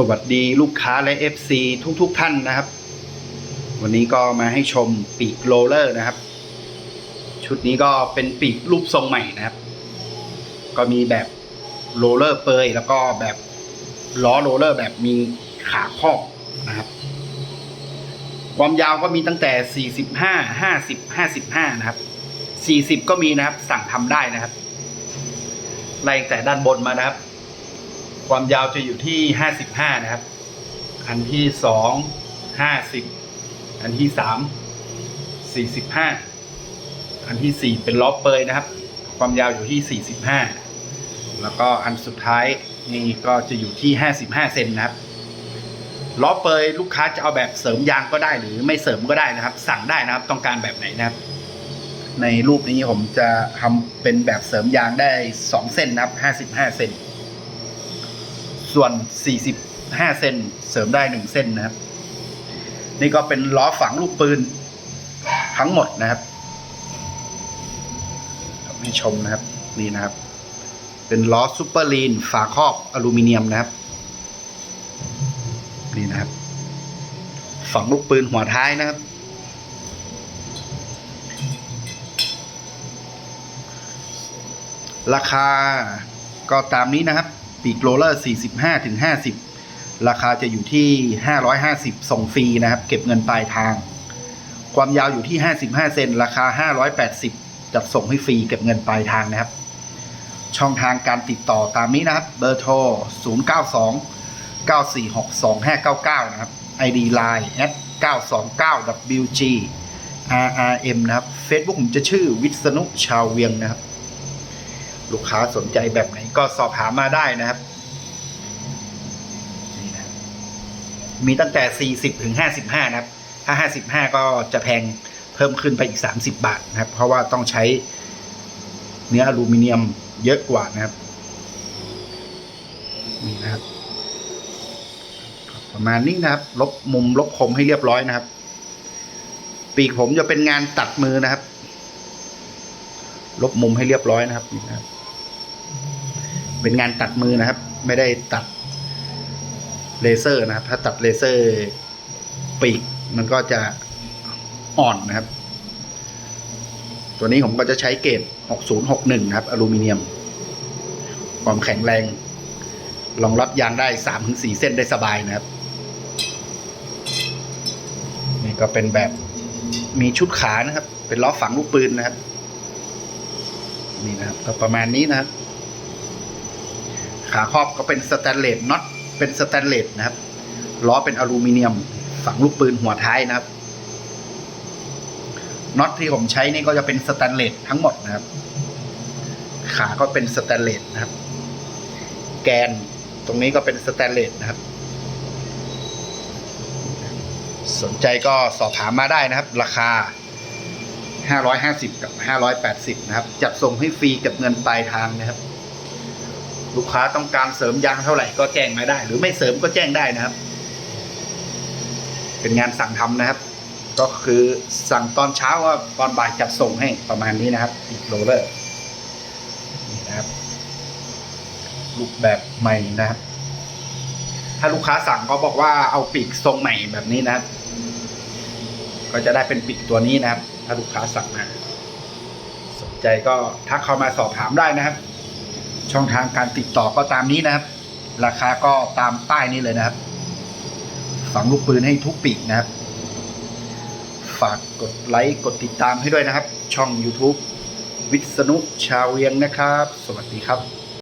สวัสดีลูกค้าและ FC ทุกๆทท่านนะครับ วันนี้ก็มาให้ชมปีกโรเลอร์นะครับ ชุดนี้ก็เป็นปีกรูปทรงใหม่นะครับ ก็มีแบบโรเลอร์เปยแล้วก็แบบล้อโรเลอร์แบบมีขาครอบนะครับ ความยาวก็มีตั้งแต่ 45 50 55 นะครับ 40 ก็มีนะครับสั่งทำได้นะครับไล่แต่ด้านบนมานะครับ ความยาวจะอยู่ที่ 55 นะครับ อันที่ 2 50 อันที่ 3 45 อันที่ 4 เป็นล้อเปยนะครับ ความยาวอยู่ที่ 45 แล้วก็อันสุดท้ายนี่ก็จะอยู่ที่ 55 เซนนะครับล้อเปยลูกค้าจะเอาแบบเสริมยางก็ได้หรือไม่เสริมก็ได้นะครับ สั่งได้นะครับ ต้องการแบบไหนนะครับ ในรูปนี้ผมจะทำเป็นแบบเสริมยางได้ 2 เส้นนะครับ 55 เซน ส่วน 45 เซนเสริมได้ 1 เส้นนะครับ นี่ก็เป็นล้อฝังลูกปืน ทั้งหมดนะครับให้ชมนะครับ นี่นะครับ เป็นล้อซูเปอร์ลีนฝาครอบอลูมิเนียมนะครับ นี่นะครับ ฝังลูกปืนหัวท้ายนะครับราคาก็ตามนี้นะครับ ปีกโรลเลอร์45ถึง50 ราคาจะอยู่ที่ 550 ส่งฟรีนะครับ เก็บเงินปลายทาง ความยาวอยู่ที่ 55 เซนราคา 580 จัดส่งให้ฟรีเก็บเงินปลายทางนะครับ ช่องทางการติดต่อตามนี้นะครับ เบอร์โทร 092 946 2599 นะครับ ID Line at 929 WG RRM นะครับ Facebook ผมจะชื่อวิษณุชาวเวียงนะครับ ลูกค้าสนใจแบบไหนก็สอบถามมาได้นะครับนี่นะครับมีตั้งแต่ 40ถึง55 นะครับ ถ้า 55 ก็จะแพงเพิ่มขึ้นไปอีก 30 บาทนะครับ เพราะว่าต้องใช้เนื้ออลูมิเนียมเยอะกว่านะครับนี่นะครับ ประมาณนี้นะครับ ลบมุมลบคมให้เรียบร้อยนะครับ ปีกผมจะเป็นงานตัดมือนะครับ ลบมุมให้เรียบร้อยนะครับนี่นะครับ เป็นงานตัดมือนะครับ ไม่ได้ตัดเลเซอร์นะครับ ถ้าตัดเลเซอร์ปีกมันก็จะอ่อนนะครับ ตัวนี้ผมก็จะใช้เกรด6061 นะครับ อลูมิเนียม ความแข็งแรงรองรับยางได้ 3-4 เส้นได้สบายนะครับ นี่ก็เป็นแบบมีชุดขานะครับ เป็นล้อฝังลูกปืนนะครับ นี่นะครับก็ประมาณนี้นะครับ ขาครอบก็เป็นสแตนเลสน็อตเป็นสแตนเลสนะครับล้อเป็นอลูมิเนียม ฝังลูกปืนหัวท้ายนะครับน็อตที่ผมใช้นี่ก็จะเป็นสแตนเลสทั้งหมดนะครับ ขาก็เป็นสแตนเลสนะครับ แกนตรงนี้ก็เป็นสแตนเลสนะครับ สนใจก็สอบถามมาได้นะครับ ราคา 550 กับ 580 นะครับ จัดส่งให้ฟรีกับเงินปลายทางนะครับ ลูกค้าต้องการเสริมยางเท่าไหร่ก็แจ้งมาได้ หรือไม่เสริมก็แจ้งได้นะครับ เป็นงานสั่งทำนะครับ ก็คือสั่งตอนเช้าว่าตอนบ่ายจัดส่งให้ประมาณนี้นะครับอีกโรลเลอร์นี่นะครับรูปแบบใหม่นะครับ ถ้าลูกค้าสั่งก็บอกว่าเอาปีกทรงใหม่แบบนี้นะครับ ก็จะได้เป็นปีกตัวนี้นะครับ ถ้าลูกค้าสั่งมา สนใจก็ทักเข้ามาสอบถามได้นะครับ ช่องทางการติดต่อก็ตามนี้นะครับ ราคาก็ตามป้ายนี้เลยนะครับ ฝังลูกปืนให้ทุกปีกนะครับ ฝากกดไลค์กดติดตามให้ด้วยนะครับ ช่อง YouTube วิษณุชาวเวียงนะครับ สวัสดีครับ